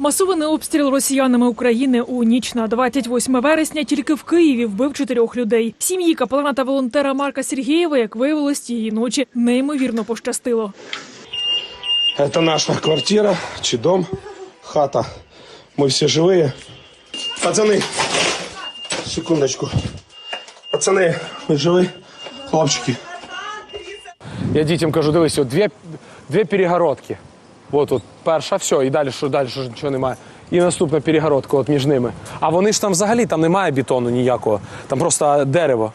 Масований обстріл росіянами України у ніч на 28 вересня тільки в Києві вбив чотирьох людей. Сім'ї капелана та волонтера Марка Сергієва, як виявилось, тієї ночі неймовірно пощастило. Это наша квартира, чи дом, хата. Мы все живые. Пацаны, секундочку. Пацаны, вы живы? Хлопчики. Я дітям кажу, дивись, от дві, дві перегородки. От от перша, все, і далі що далі що нічого немає. І наступна перегородка от між ними. А вони ж там взагалі там немає бетону ніякого, там просто дерево.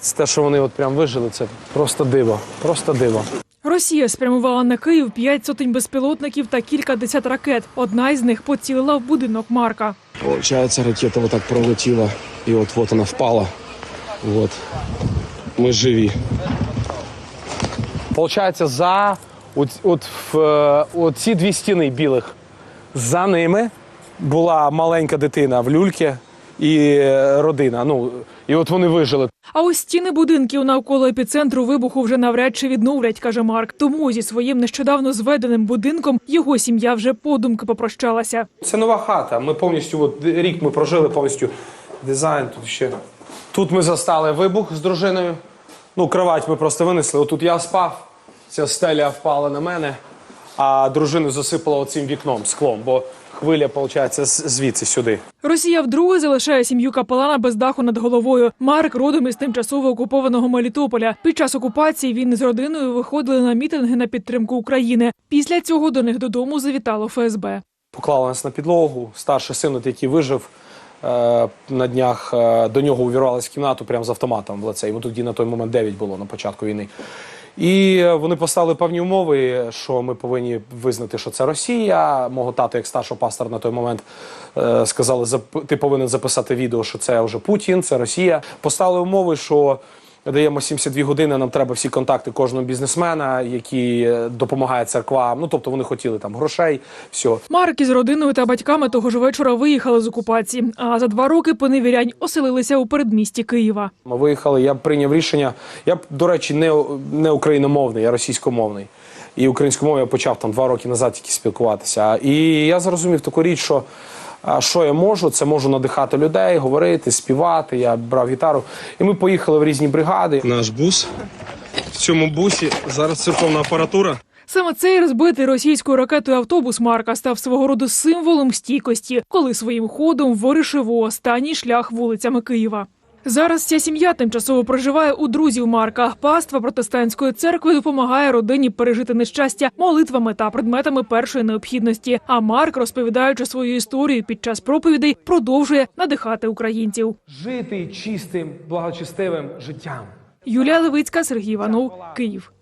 Це те, що вони от прям вижили, це просто диво. Просто диво. Росія спрямувала на Київ п'ять сотень безпілотників та кілька десят ракет. Одна із них поцілила в будинок Марка. Получается, ракета вот так пролетела, и вот вот она впала. Вот. Мы живи. Получається, за от, от, в, е, от ці дві стіни білих. За ними була маленька дитина в люльки і е, родина. Ну, і от вони вижили. А ось стіни будинків навколо епіцентру вибуху вже навряд чи відновлять, каже Марк. Тому зі своїм нещодавно зведеним будинком його сім'я вже подумки попрощалася. Це нова хата. Ми повністю от, рік ми прожили повністю дизайн. Тут ще тут ми застали вибух з дружиною. Ну, кровать ми просто винесли. Отут я спав, ця стеля впала на мене, а дружину засипало оцим вікном, склом, бо хвиля, виходить, звідси сюди. Росія вдруге залишає сім'ю капелана без даху над головою. Марк родом із тимчасово окупованого Мелітополя. Під час окупації він з родиною виходили на мітинги на підтримку України. Після цього до них додому завітало ФСБ. Поклали нас на підлогу. Старший син, от, який вижив е, на днях, е, до нього увірвалися в кімнату прямо з автоматом в лице. Йому тоді на той момент 9 було на початку війни. І е, вони поставили певні умови, що ми повинні визнати, що це Росія. Мого тата, як старшого пастора на той момент, е, сказали, «Зап- ти повинен записати відео, що це вже Путін, це Росія. Поставили умови, що даємо 72 години. Нам треба всі контакти кожного бізнесмена, які е, допомагає церквам. Ну тобто вони хотіли там грошей, все. Марк із родиною та батьками того ж вечора виїхали з окупації. А за два роки поневірянь оселилися у передмісті Києва. Ми виїхали, я прийняв рішення. Я, до речі, не, не україномовний, я російськомовний. І українською мовою я почав там два роки назад тільки спілкуватися. І я зрозумів таку річ, що що я можу, це можу надихати людей, говорити, співати. Я брав гітару. І ми поїхали в різні бригади. Наш бус. В цьому бусі зараз церковна апаратура. Саме цей розбитий російською ракетою автобус Марка став свого роду символом стійкості, коли своїм ходом вирішив у останній шлях вулицями Києва. Зараз ця сім'я тимчасово проживає у друзів Марка. Паства протестантської церкви допомагає родині пережити нещастя молитвами та предметами першої необхідності. А Марк, розповідаючи свою історію під час проповідей, продовжує надихати українців. Жити чистим, благочестивим життям. Юлія Левицька, Сергій Іванов, Київ.